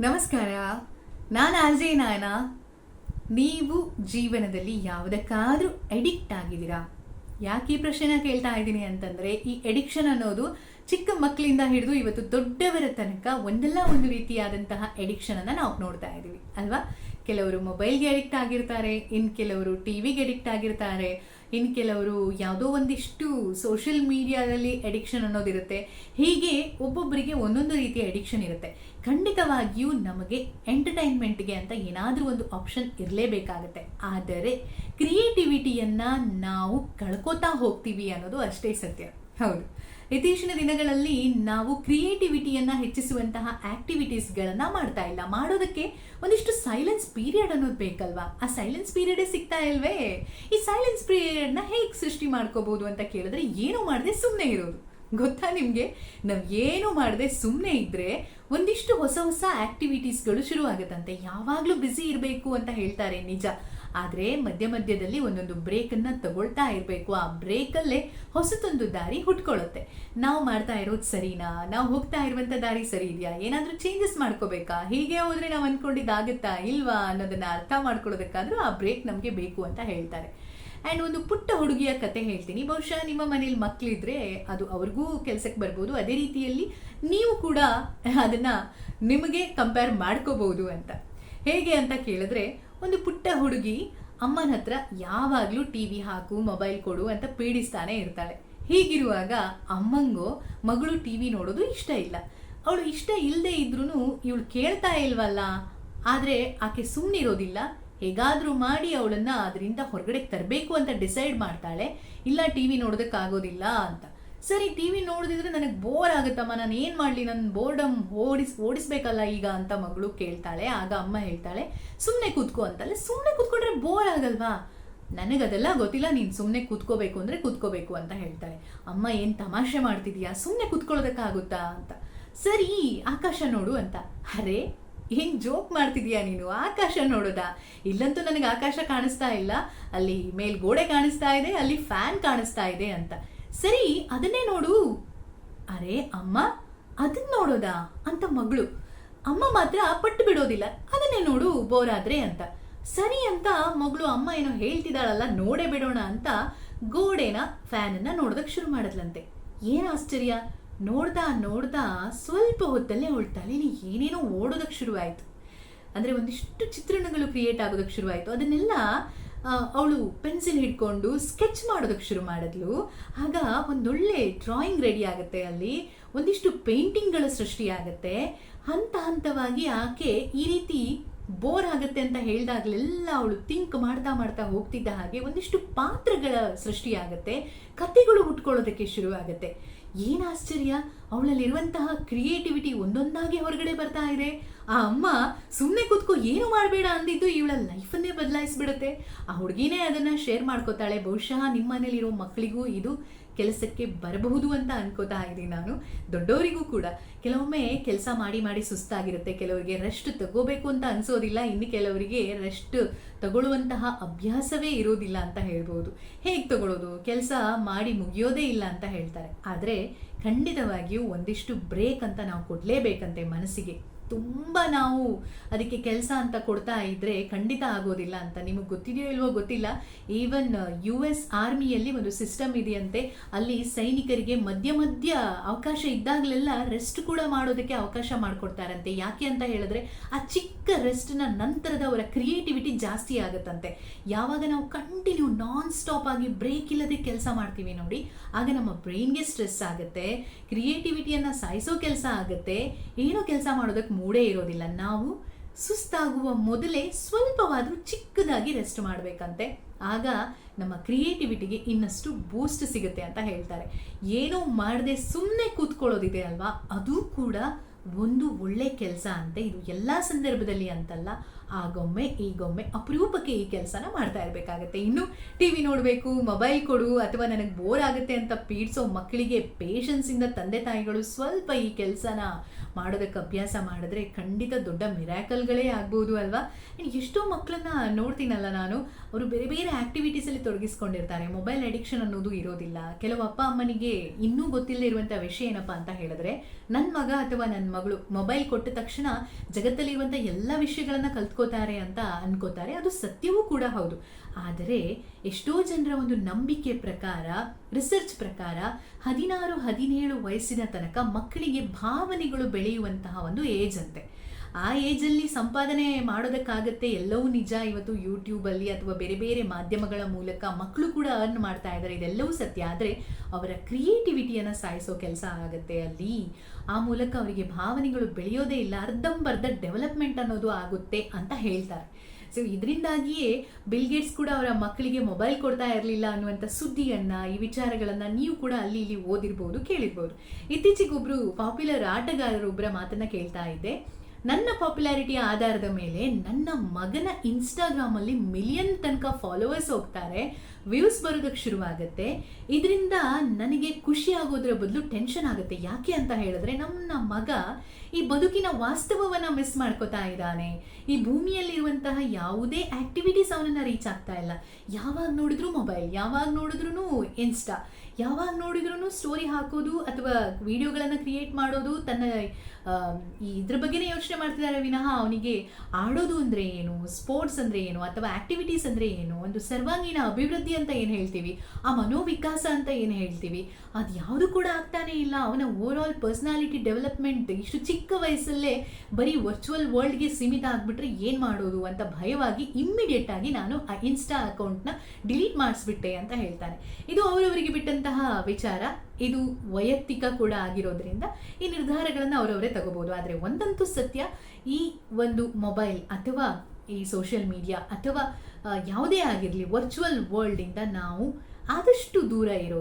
ನಮಸ್ಕಾರ. ನಾನು ಅಜಯ್ ನಾಯನ. ನೀವು ಜೀವನದಲ್ಲಿ ಯಾವುದಕ್ಕಾದ್ರೂ ಎಡಿಕ್ಟ್ ಆಗಿದ್ದೀರಾ? ಯಾಕೆ ಈ ಪ್ರಶ್ನೆನ ಕೇಳ್ತಾ ಇದ್ದೀನಿ ಅಂತಂದರೆ ಈ ಎಡಿಕ್ಷನ್ ಅನ್ನೋದು ಚಿಕ್ಕ ಮಕ್ಕಳಿಂದ ಹಿಡಿದು ಇವತ್ತು ದೊಡ್ಡವರ ತನಕ ಒಂದಲ್ಲ ಒಂದು ರೀತಿಯಾದಂತಹ ಎಡಿಕ್ಷನ್ ಅನ್ನ ನಾವು ನೋಡ್ತಾ ಇದ್ದೀವಿ ಅಲ್ವಾ? ಕೆಲವರು ಮೊಬೈಲ್ಗೆ ಅಡಿಕ್ಟ್ ಆಗಿರ್ತಾರೆ, ಇನ್ ಕೆಲವರು ಟಿವಿಗೆ ಅಡಿಕ್ಟ್ ಆಗಿರ್ತಾರೆ, ಇನ್ ಕೆಲವರು ಯಾವುದೋ ಒಂದಿಷ್ಟು ಸೋಷಿಯಲ್ ಮೀಡಿಯಾದಲ್ಲಿ ಎಡಿಕ್ಷನ್ ಅನ್ನೋದಿರುತ್ತೆ. ಹೀಗೆ ಒಬ್ಬೊಬ್ಬರಿಗೆ ಒಂದೊಂದು ರೀತಿಯ ಎಡಿಕ್ಷನ್ ಇರುತ್ತೆ. ಖಂಡಿತವಾಗಿಯೂ ನಮಗೆ ಎಂಟರ್ಟೈನ್ಮೆಂಟ್ಗೆ ಅಂತ ಏನಾದರೂ ಒಂದು ಆಪ್ಷನ್ ಇರಲೇಬೇಕಾಗತ್ತೆ. ಆದರೆ ಕ್ರಿಯೇಟಿವಿಟಿಯನ್ನು ನಾವು ಕಳ್ಕೊತಾ ಹೋಗ್ತೀವಿ ಅನ್ನೋದು ಅಷ್ಟೇ ಸತ್ಯ. ಹೌದು. ಇತ್ತೀಚಿನ ದಿನಗಳಲ್ಲಿ ನಾವು ಕ್ರಿಯೇಟಿವಿಟಿಯನ್ನು ಹೆಚ್ಚಿಸುವಂತಹ ಆಕ್ಟಿವಿಟೀಸ್ಗಳನ್ನು ಮಾಡ್ತಾ ಇಲ್ಲ. ಮಾಡೋದಕ್ಕೆ ಒಂದಿಷ್ಟು ಸೈಲೆನ್ಸ್ ಪೀರಿಯಡ್ ಅನ್ನೋದು ಬೇಕಲ್ವಾ? ಆ ಸೈಲೆನ್ಸ್ ಪೀರಿಯಡೇ ಸಿಗ್ತಾ ಇಲ್ವೇ? ಈ ಸೈಲೆನ್ಸ್ ಪೀರಿಯಡ್ನ ಹೇಗೆ ಸೃಷ್ಟಿ ಮಾಡ್ಕೋಬಹುದು ಅಂತ ಕೇಳಿದ್ರೆ ಏನು ಮಾಡದೆ ಸುಮ್ಮನೆ ಇರೋದು. ಗೊತ್ತಾ ನಿಮಗೆ? ನಾವು ಏನು ಮಾಡದೆ ಸುಮ್ಮನೆ ಇದ್ದರೆ ಒಂದಿಷ್ಟು ಹೊಸ ಹೊಸ ಆಕ್ಟಿವಿಟೀಸ್ಗಳು ಶುರು ಆಗುತ್ತಂತೆ ಯಾವಾಗಲೂ ಬ್ಯುಸಿ ಇರಬೇಕು ಅಂತ ಹೇಳ್ತಾರೆ ನಿಜ. ಆದರೆ ಮಧ್ಯ ಮಧ್ಯದಲ್ಲಿ ಒಂದೊಂದು ಬ್ರೇಕನ್ನು ತಗೊಳ್ತಾ ಇರಬೇಕು. ಆ ಬ್ರೇಕಲ್ಲೇ ಹೊಸತೊಂದು ದಾರಿ ಹುಟ್ಕೊಳ್ಳುತ್ತೆ. ನಾವು ಮಾಡ್ತಾ ಇರೋದು ಸರಿನಾ? ನಾವು ಹೋಗ್ತಾ ಇರುವಂಥ ದಾರಿ ಸರಿ ಇದೆಯಾ? ಏನಾದರೂ ಚೇಂಜಸ್ ಮಾಡ್ಕೋಬೇಕಾ? ಹೀಗೆ ಹೋದರೆ ನಾವು ಅಂದ್ಕೊಂಡಿದ್ದಾಗುತ್ತಾ ಇಲ್ವಾ ಅನ್ನೋದನ್ನ ಅರ್ಥ ಮಾಡ್ಕೊಳ್ಳೋದಕ್ಕಾದರೂ ಆ ಬ್ರೇಕ್ ನಮಗೆ ಬೇಕು ಅಂತ ಹೇಳ್ತಾರೆ. ಆ್ಯಂಡ್ ಒಂದು ಪುಟ್ಟ ಹುಡುಗಿಯ ಕತೆ ಹೇಳ್ತೀನಿ. ಬಹುಶಃ ನಿಮ್ಮ ಮನೇಲಿ ಮಕ್ಕಳಿದ್ರೆ ಅದು ಅವ್ರಿಗೂ ಕೆಲಸಕ್ಕೆ ಬರ್ಬೋದು. ಅದೇ ರೀತಿಯಲ್ಲಿ ನೀವು ಕೂಡ ಅದನ್ನ ನಿಮಗೆ ಕಂಪೇರ್ ಮಾಡ್ಕೋಬಹುದು ಅಂತ. ಹೇಗೆ ಅಂತ ಕೇಳಿದ್ರೆ ಒಂದು ಪುಟ್ಟ ಹುಡುಗಿ ಅಮ್ಮನ ಹತ್ರ ಯಾವಾಗಲೂ ಟಿ ವಿ ಹಾಕು ಮೊಬೈಲ್ ಕೊಡು ಅಂತ ಪೀಡಿಸ್ತಾನೆ ಇರ್ತಾಳೆ. ಹೀಗಿರುವಾಗ ಅಮ್ಮಂಗೋ, ಮಗಳು ಟಿ ವಿ ನೋಡೋದು ಇಷ್ಟ ಇಲ್ಲ. ಅವಳು ಇಷ್ಟ ಇಲ್ಲದೆ ಇದ್ರೂ ಇವಳು ಕೇಳ್ತಾ ಇಲ್ವಲ್ಲ? ಆದರೆ ಆಕೆ ಸುಮ್ಮನಿರೋದಿಲ್ಲ ಹೇಗಾದರೂ ಮಾಡಿ ಅವಳನ್ನ ಅದರಿಂದ ಹೊರಗಡೆ ತರಬೇಕು ಅಂತ ಡಿಸೈಡ್ ಮಾಡ್ತಾಳೆ. ಇಲ್ಲ ಟಿ ವಿ ನೋಡೋದಕ್ಕಾಗೋದಿಲ್ಲ ಅಂತ. ಸರಿ ಟಿ ವಿ ನೋಡಿದ್ರೆ ನನಗೆ ಬೋರ್ ಆಗುತ್ತಮ್ಮ. ನಾನು ಏನು ಮಾಡಲಿ? ನನ್ನ ಬೋರ್ಡಮ್ ಓಡಿಸ್, ಓಡಿಸ್ಬೇಕಲ್ಲ ಈಗ ಅಂತ ಮಗಳು ಕೇಳ್ತಾಳೆ. ಆಗ ಅಮ್ಮ ಹೇಳ್ತಾಳೆ ಸುಮ್ಮನೆ ಕೂತ್ಕೋ ಅಂತಲ್ಲ. ಸುಮ್ಮನೆ ಕೂತ್ಕೊಂಡ್ರೆ ಬೋರ್ ಆಗಲ್ವಾ? ನನಗದೆಲ್ಲ ಗೊತ್ತಿಲ್ಲ. ನೀನು ಸುಮ್ಮನೆ ಕೂತ್ಕೋಬೇಕು ಅಂದರೆ ಕೂತ್ಕೋಬೇಕು ಅಂತ ಹೇಳ್ತಾಳೆ. ಅಮ್ಮ, ಏನು ತಮಾಷೆ ಮಾಡ್ತಿದೀಯಾ? ಸುಮ್ಮನೆ ಕೂತ್ಕೊಳ್ಳೋದಕ್ಕಾಗುತ್ತಾ? ಅಂತ. ಸರಿ, ಆಕಾಶ ನೋಡು ಅಂತ. ಅರೆ, ಏನ್ ಜೋಕ್ ಮಾಡ್ತಿದೀಯಾ ನೀನು? ಆಕಾಶ ನೋಡೋದಾ? ಇಲ್ಲಂತೂ ನನಗೆ ಆಕಾಶ ಕಾಣಿಸ್ತಾ ಇಲ್ಲ. ಅಲ್ಲಿ ಮೇಲ್ ಗೋಡೆ ಕಾಣಿಸ್ತಾ ಇದೆ, ಅಲ್ಲಿ ಫ್ಯಾನ್ ಕಾಣಿಸ್ತಾ ಇದೆ ಅಂತ. ಸರಿ, ಅದನ್ನೇ ನೋಡು. ಅರೆ, ಅಮ್ಮ ಅದನ್ನ ನೋಡೋದಾ? ಅಂತ ಮಗಳು. ಅಮ್ಮ ಮಾತ್ರ ಪಟ್ಟು ಬಿಡೋದಿಲ್ಲ. ಅದನ್ನೇ ನೋಡು ಬೋರ್ ಆದ್ರೆ ಅಂತ. ಸರಿ ಅಂತ ಮಗಳು ಅಮ್ಮ ಏನೋ ಹೇಳ್ತಿದ್ದಾಳಲ್ಲ, ನೋಡೇ ಬಿಡೋಣ ಅಂತ ಗೋಡೆನ, ಫ್ಯಾನನ್ನ ನೋಡೋದಕ್ಕೆ ಶುರು ಮಾಡಿದ್ಲಂತೆ. ಏನು ಆಶ್ಚರ್ಯ? ನೋಡ್ದಾ ನೋಡ್ದಾ ಸ್ವಲ್ಪ ಹೊತ್ತಲ್ಲೇ ಅವಳ ತಲೆಯಲ್ಲಿ ಏನೇನೋ ಓಡೋದಕ್ಕೆ ಶುರುವಾಯಿತು. ಅಂದರೆ ಒಂದಿಷ್ಟು ಚಿತ್ರಣಗಳು ಕ್ರಿಯೇಟ್ ಆಗೋದಕ್ಕೆ ಶುರುವಾಯಿತು. ಅದನ್ನೆಲ್ಲ ಅವಳು ಪೆನ್ಸಿಲ್ ಹಿಡ್ಕೊಂಡು ಸ್ಕೆಚ್ ಮಾಡೋದಕ್ಕೆ ಶುರು ಮಾಡಿದ್ಲು. ಆಗ ಒಂದೊಳ್ಳೆ ಡ್ರಾಯಿಂಗ್ ರೆಡಿ ಆಗುತ್ತೆ ಅಲ್ಲಿ. ಒಂದಿಷ್ಟು ಪೇಂಟಿಂಗ್ಗಳ ಸೃಷ್ಟಿಯಾಗತ್ತೆ ಹಂತ ಹಂತವಾಗಿ ಆಕೆ ಈ ರೀತಿ ಬೋರ್ ಆಗುತ್ತೆ ಅಂತ ಹೇಳಿದಾಗಲೆಲ್ಲ ಅವಳು ಥಿಂಕ್ ಮಾಡ್ತಾ ಮಾಡ್ತಾ ಹೋಗ್ತಿದ್ದ ಹಾಗೆ ಒಂದಿಷ್ಟು ಪಾತ್ರಗಳ ಸೃಷ್ಟಿಯಾಗತ್ತೆ ಕತೆಗಳು ಹುಟ್ಕೊಳ್ಳೋದಕ್ಕೆ ಶುರುವಾಗುತ್ತೆ ಏನು ಆಶ್ಚರ್ಯ? ಅವಳಲ್ಲಿರುವಂತಹ ಕ್ರಿಯೇಟಿವಿಟಿ ಒಂದೊಂದಾಗಿ ಹೊರಗಡೆ ಬರ್ತಾ ಇದೆ. ಆ ಅಮ್ಮ ಸುಮ್ಮನೆ ಕೂತ್ಕೋ ಏನು ಮಾಡಬೇಡ ಅಂದಿದ್ದು ಇವಳ ಲೈಫನ್ನೇ ಬದಲಾಯಿಸ್ಬಿಡುತ್ತೆ. ಆ ಹುಡುಗಿನೇ ಅದನ್ನ ಶೇರ್ ಮಾಡ್ಕೋತಾಳೆ. ಬಹುಶಃ ನಿಮ್ಮ ಮನೇಲಿರೋ ಮಕ್ಕಳಿಗೂ ಇದು ಕೆಲಸಕ್ಕೆ ಬರಬಹುದು ಅಂತ ಅನ್ಕೋತಾ ಇದ್ದೀನಿ ನಾನು. ದೊಡ್ಡವರಿಗೂ ಕೂಡ. ಕೆಲವೊಮ್ಮೆ ಕೆಲಸ ಮಾಡಿ ಮಾಡಿ ಸುಸ್ತಾಗಿರುತ್ತೆ. ಕೆಲವರಿಗೆ ರೆಸ್ಟ್ ತಗೋಬೇಕು ಅಂತ ಅನ್ಸೋದಿಲ್ಲ. ಇನ್ನು ಕೆಲವರಿಗೆ ರೆಸ್ಟ್ ತಗೊಳ್ಳುವಂತಹ ಅಭ್ಯಾಸವೇ ಇರೋದಿಲ್ಲ ಅಂತ ಹೇಳ್ಬೋದು. ಹೇಗೆ ತಗೊಳ್ಳೋದು ಕೆಲಸ ಮಾಡಿ ಮುಗಿಯೋದೇ ಇಲ್ಲ ಅಂತ ಹೇಳ್ತಾರೆ. ಆದರೆ ಖಂಡಿತವಾಗಿಯೂ ಒಂದಿಷ್ಟು ಬ್ರೇಕ್ ಅಂತ ನಾವು ಕೊಡಲೇಬೇಕಂತೆ ಮನಸ್ಸಿಗೆ. ತುಂಬ ನಾವು ಅದಕ್ಕೆ ಕೆಲಸ ಅಂತ ಕೊಡ್ತಾ ಇದ್ರೆ ಖಂಡಿತ ಆಗೋದಿಲ್ಲ ಅಂತ. ನಿಮಗೆ ಗೊತ್ತಿದೆಯೋ ಇಲ್ವೋ ಗೊತ್ತಿಲ್ಲ. ಈವನ್ ಯು ಎಸ್ ಆರ್ಮಿಯಲ್ಲಿ ಒಂದು ಸಿಸ್ಟಮ್ ಇದೆಯಂತೆ. ಅಲ್ಲಿ ಸೈನಿಕರಿಗೆ ಮಧ್ಯ ಮಧ್ಯ ಅವಕಾಶ ಇದ್ದಾಗಲೆಲ್ಲ ರೆಸ್ಟ್ ಕೂಡ ಮಾಡೋದಕ್ಕೆ ಅವಕಾಶ ಮಾಡಿಕೊಡ್ತಾರಂತೆ. ಯಾಕೆ ಅಂತ ಹೇಳಿದ್ರೆ, ಆ ಚಿಕ್ಕ ರೆಸ್ಟ್ನ ನಂತರದ ಅವರ ಕ್ರಿಯೇಟಿವಿಟಿ ಜಾಸ್ತಿ ಆಗುತ್ತಂತೆ. ಯಾವಾಗ ನಾವು ಕಂಟಿನ್ಯೂ ನಾನ್ ಸ್ಟಾಪ್ ಆಗಿ ಬ್ರೇಕ್ ಇಲ್ಲದೆ ಕೆಲಸ ಮಾಡ್ತೀವಿ ನೋಡಿ. ಆಗ ನಮ್ಮ ಬ್ರೈನ್ಗೆ ಸ್ಟ್ರೆಸ್ ಆಗುತ್ತೆ ಕ್ರಿಯೇಟಿವಿಟಿಯನ್ನು ಸಾಯಿಸೋ ಕೆಲಸ ಆಗುತ್ತೆ, ಏನೋ ಕೆಲಸ ಮಾಡೋದಕ್ಕೆ ಮೂಡೇ ಇರೋದಿಲ್ಲ. ನಾವು ಸುಸ್ತಾಗುವ ಮೊದಲೇ ಸ್ವಲ್ಪವಾದರೂ ಚಿಕ್ಕದಾಗಿ ರೆಸ್ಟ್ ಮಾಡಬೇಕಂತೆ. ಆಗ ನಮ್ಮ ಕ್ರಿಯೇಟಿವಿಟಿಗೆ ಇನ್ನಷ್ಟು ಬೂಸ್ಟ್ ಸಿಗುತ್ತೆ ಅಂತ ಹೇಳ್ತಾರೆ. ಏನೋ ಮಾಡದೆ ಸುಮ್ಮನೆ ಕೂತ್ಕೊಳ್ಳೋದಿದೆ ಅಲ್ವಾ? ಅದು ಕೂಡ ಒಂದು ಒಳ್ಳೆ ಕೆಲಸ ಅಂತ, ಇದು ಎಲ್ಲ ಸಂದರ್ಭದಲ್ಲಿ ಅಂತಲ್ಲ, ಆಗೊಮ್ಮೆ, ಈಗೊಮ್ಮೆ ಅಪರೂಪಕ್ಕೆ ಈ ಕೆಲಸನ ಮಾಡ್ತಾ ಇರಬೇಕಾಗತ್ತೆ. ಇನ್ನು ಟಿ ವಿ ನೋಡಬೇಕು, ಮೊಬೈಲ್ ಕೊಡು, ಅಥವಾ ನನಗೆ ಬೋರ್ ಆಗುತ್ತೆ ಅಂತ ಪೀಡಿಸೋ ಮಕ್ಕಳಿಗೆ ಪೇಷನ್ಸಿಂದ ತಂದೆ ತಾಯಿಗಳು ಸ್ವಲ್ಪ ಈ ಕೆಲಸನ ಮಾಡೋದಕ್ಕೆ ಅಭ್ಯಾಸ ಮಾಡಿದ್ರೆ ಖಂಡಿತ ದೊಡ್ಡ ಮಿರಾಕಲ್ಗಳೇ ಆಗ್ಬೋದು ಅಲ್ವಾ? ಎಷ್ಟೋ ಮಕ್ಕಳನ್ನ ನೋಡ್ತೀನಲ್ಲ ನಾನು. ಅವರು ಬೇರೆ ಬೇರೆ ಆಕ್ಟಿವಿಟೀಸಲ್ಲಿ ತೊಡಗಿಸ್ಕೊಂಡಿರ್ತಾರೆ. ಮೊಬೈಲ್ ಅಡಿಕ್ಷನ್ ಅನ್ನೋದು ಇರೋದಿಲ್ಲ. ಕೆಲವು ಅಪ್ಪ ಅಮ್ಮನಿಗೆ ಇನ್ನೂ ಗೊತ್ತಿಲ್ಲದೆ ಇರುವಂಥ ವಿಷಯ ಏನಪ್ಪ ಅಂತ ಹೇಳಿದ್ರೆ ನನ್ನ ಮಗ ಅಥವಾ ನನ್ನ ಮಗಳು ಮೊಬೈಲ್ ಕೊಟ್ಟ ತಕ್ಷಣ ಜಗತ್ತಲ್ಲಿರುವಂಥ ಎಲ್ಲ ವಿಷಯಗಳನ್ನ ಕಲ್ತ್ಕೋತಾರೆ ಅಂತ ಅನ್ಕೋತಾರೆ. ಅದು ಸತ್ಯವೂ ಕೂಡ ಹೌದು. ಆದರೆ ಎಷ್ಟೋ ಜನರ ಒಂದು ನಂಬಿಕೆ ಪ್ರಕಾರ ರಿಸರ್ಚ್ ಪ್ರಕಾರ ಹದಿನಾರು, ಹದಿನೇಳು ವಯಸ್ಸಿನ ತನಕ ಮಕ್ಕಳಿಗೆ ಭಾವನೆಗಳು ಬೆಳೆಯುವಂತಹ ಒಂದು ಏಜ್ ಅಂತೆ. ಆ ಏಜಲ್ಲಿ ಸಂಪಾದನೆ ಮಾಡೋದಕ್ಕಾಗತ್ತೆ ಎಲ್ಲವೂ ನಿಜ. ಇವತ್ತು ಯೂಟ್ಯೂಬಲ್ಲಿ ಅಥವಾ ಬೇರೆ ಬೇರೆ ಮಾಧ್ಯಮಗಳ ಮೂಲಕ ಮಕ್ಕಳು ಕೂಡ ಅರ್ನ್ ಮಾಡ್ತಾ ಇದ್ದಾರೆ ಇದೆಲ್ಲವೂ ಸತ್ಯ. ಆದರೆ ಅವರ ಕ್ರಿಯೇಟಿವಿಟಿಯನ್ನು ಸಾಯಿಸೋ ಕೆಲಸ ಆಗುತ್ತೆ ಅಲ್ಲಿ. ಆ ಮೂಲಕ ಅವರಿಗೆ ಭಾವನೆಗಳು ಬೆಳೆಯೋದೇ ಇಲ್ಲ. ಅರ್ಧಂಬರ್ಧ ಡೆವಲಪ್ಮೆಂಟ್ ಅನ್ನೋದು ಆಗುತ್ತೆ ಅಂತ ಹೇಳ್ತಾರೆ. ಸೊ ಇದರಿಂದಾಗಿಯೇ ಬಿಲ್ ಗೇಟ್ಸ್ ಕೂಡ ಅವರ ಮಕ್ಕಳಿಗೆ ಮೊಬೈಲ್ ಕೊಡ್ತಾ ಇರಲಿಲ್ಲ ಅನ್ನುವಂಥ ಸುದ್ದಿಯನ್ನು, ಈ ವಿಚಾರಗಳನ್ನು ನೀವು ಕೂಡ ಅಲ್ಲಿ ಇಲ್ಲಿ ಓದಿರ್ಬೋದು, ಕೇಳಿರ್ಬೋದು. ಇತ್ತೀಚೆಗೊಬ್ರು ಪಾಪ್ಯುಲರ್ ಆಟಗಾರರೊಬ್ಬರ ಮಾತನ್ನ ಕೇಳ್ತಾ ಇದ್ದೆ. ನನ್ನ ಪಾಪ್ಯುಲಾರಿಟಿಯ ಆಧಾರದ ಮೇಲೆ ನನ್ನ ಮಗನ ಇನ್ಸ್ಟಾಗ್ರಾಮಲ್ಲಿ ಮಿಲಿಯನ್ ತನಕ ಫಾಲೋವರ್ಸ್ ಹೋಗ್ತಾರೆ ವ್ಯೂಸ್ ಬರೋದಕ್ಕೆ ಶುರುವಾಗುತ್ತೆ. ಇದರಿಂದ ನನಗೆ ಖುಷಿ ಆಗೋದ್ರ ಬದಲು ಟೆನ್ಷನ್ ಆಗುತ್ತೆ. ಯಾಕೆ ಅಂತ ಹೇಳಿದ್ರೆ, ನಮ್ಮ ಮಗ ಈ ಬದುಕಿನ ವಾಸ್ತವವನ್ನ ಮಿಸ್ ಮಾಡ್ಕೋತಾ ಇದ್ದಾನೆ. ಈ ಭೂಮಿಯಲ್ಲಿರುವಂತಹ ಯಾವುದೇ ಆಕ್ಟಿವಿಟೀಸ್ ಅವನನ್ನ ರೀಚ್ ಆಗ್ತಾ ಇಲ್ಲ. ಯಾವಾಗ ನೋಡಿದ್ರೂ ಮೊಬೈಲ್ ಯಾವಾಗ ನೋಡಿದ್ರೂ ಇನ್ಸ್ಟಾ ಯಾವಾಗ ನೋಡಿದ್ರೂ ಸ್ಟೋರಿ ಹಾಕೋದು ಅಥವಾ ವಿಡಿಯೋಗಳನ್ನು ಕ್ರಿಯೇಟ್ ಮಾಡೋದು ತನ್ನ ಇದ್ರ ಬಗ್ಗೆನೇ ಮಾಡ್ತಿದ್ದಾರೆ ವಿನಃ ಅವನಿಗೆ ಆಡೋದು ಅಂದರೆ ಏನು ಸ್ಪೋರ್ಟ್ಸ್ ಅಂದರೆ ಏನು, ಅಥವಾ ಆಕ್ಟಿವಿಟೀಸ್ ಅಂದರೆ ಏನು, ಒಂದು ಸರ್ವಾಂಗೀಣ ಅಭಿವೃದ್ಧಿ ಅಂತ ಏನು ಹೇಳ್ತೀವಿ, ಆ ಮನೋವಿಕಾಸ ಅಂತ ಏನು ಹೇಳ್ತೀವಿ, ಅದು ಯಾವುದು ಕೂಡ ಆಗ್ತಾನೆ ಇಲ್ಲ. ಅವನ ಓವರ್ ಆಲ್ ಪರ್ಸನಾಲಿಟಿ ಡೆವಲಪ್ಮೆಂಟ್ ಇಷ್ಟು ಚಿಕ್ಕ ವಯಸ್ಸಲ್ಲೇ ಬರೀ ವರ್ಚುವಲ್ ವರ್ಲ್ಡ್ಗೆ ಸೀಮಿತ ಆಗಿಬಿಟ್ರೆ ಏನು ಮಾಡೋದು ಅಂತ ಭಯವಾಗಿ ಇಮ್ಮಿಡಿಯೇಟ್ ಆಗಿ ನಾನು ಆ ಇನ್ಸ್ಟಾ ಅಕೌಂಟ್ನ ಡಿಲೀಟ್ ಮಾಡಿಸ್ಬಿಟ್ಟೆ ಅಂತ ಹೇಳ್ತಾನೆ. ಇದು ಅವರವರಿಗೆ ಬಿಟ್ಟಂತಹ ವಿಚಾರ. ಇದು ವೈಯಕ್ತಿಕ ಕೂಡ ಆಗಿರೋದ್ರಿಂದ ಈ ನಿರ್ಧಾರಗಳನ್ನು ಅವರವರೇ ತಗೋಬಹುದು ಆದರೆ ಒಂದಂತೂ ಸತ್ಯ ಈ ಒಂದು ಮೊಬೈಲ್ ಅಥವಾ ಈ ಸೋಷಿಯಲ್ ಮೀಡಿಯಾ ಅಥವಾ ಯಾವುದೇ ಆಗಿರಲಿ ವರ್ಚುವಲ್ ವರ್ಲ್ಡಿಂದ ನಾವು ಆದಷ್ಟು ದೂರ ಇರೋದು